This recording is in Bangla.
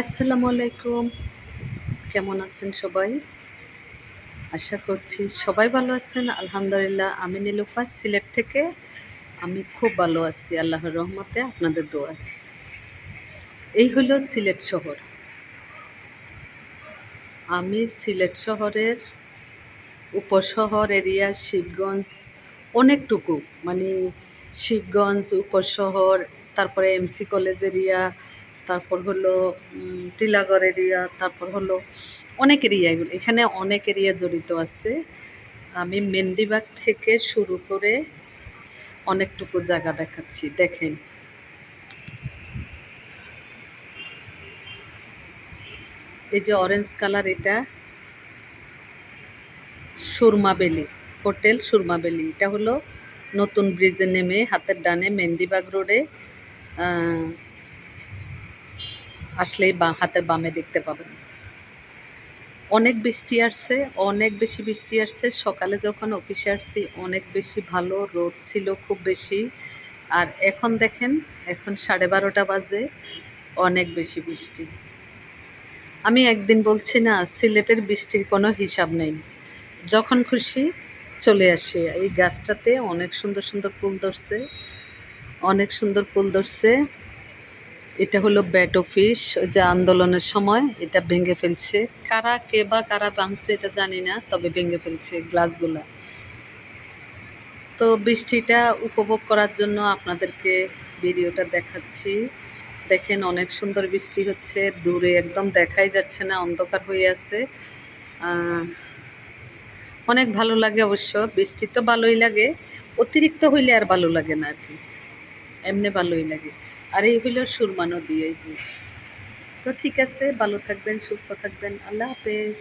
আসসালামু আলাইকুম। কেমন আছেন সবাই? আশা করছি সবাই ভালো আছেন। আলহামদুলিল্লাহ, আমি নীলুফা, সিলেট থেকে। আমি খুব ভালো আছি, আল্লাহর রহমতে আপনাদের দোয়ায়। এই হলো সিলেট শহর। আমি সিলেট শহরের উপশহর এরিয়া শিবগঞ্জ অনেকটুকু। মানে শিবগঞ্জ, উপশহর, তারপরে এমসি কলেজ এরিয়া তারপর হলো টিলাগড় এরিয়া, তারপর হলো অনেক এরিয়া এগুলো। এখানে অনেক এরিয়া জড়িত আছে। আমি মেন্দিবাগ থেকে শুরু করে অনেকটুকু জায়গা দেখাচ্ছি। দেখেন। এই যে অরেঞ্জ কালার এটা, সুরমা বেলি, হোটেল সুরমা বেলি। এটা হলো নতুন ব্রিজে নেমে হাতের ডানে মেন্দিবাগ রোডে আহ, আসলেই বা হাতের বামে দেখতে পাবেন। অনেক বৃষ্টি আসছে অনেক বেশি বৃষ্টি আসছে। সকালে যখন অফিসে আসছি অনেক বেশি ভালো রোদ ছিল খুব বেশি। আর এখন দেখেন এখন সাড়ে বারোটা বাজে অনেক বেশি বৃষ্টি। আমি একদিন বলছি না সিলেটের বৃষ্টির কোনো হিসাব নেই। যখন খুশি চলে আসে। এই গাছটাতে অনেক সুন্দর সুন্দর ফুল ধরছে অনেক সুন্দর ফুল ধরছে। এটা হলো ব্যাট অফিস ওই যে আন্দোলনের সময় এটা ভেঙে ফেলছে। কারা কে বা কারা ভাঙছে এটা জানি না, তবে ভেঙে ফেলছে গ্লাসগুলা তো বৃষ্টিটা উপভোগ করার জন্য আপনাদেরকে ভিডিওটা দেখাচ্ছি। দেখেন অনেক সুন্দর বৃষ্টি হচ্ছে, দূরে একদম দেখাই যাচ্ছে না, অন্ধকার হয়ে আছে। অনেক ভালো লাগে অবশ্য, বৃষ্টি তো ভালোই লাগে, অতিরিক্ত হইলে আর ভালো লাগে না আর কি। এমনি ভালোই লাগে। আর এই হইল সুরমা নদী যে। তো ঠিক আছে, ভালো থাকবেন, সুস্থ থাকবেন, আল্লাহ হাফেজ।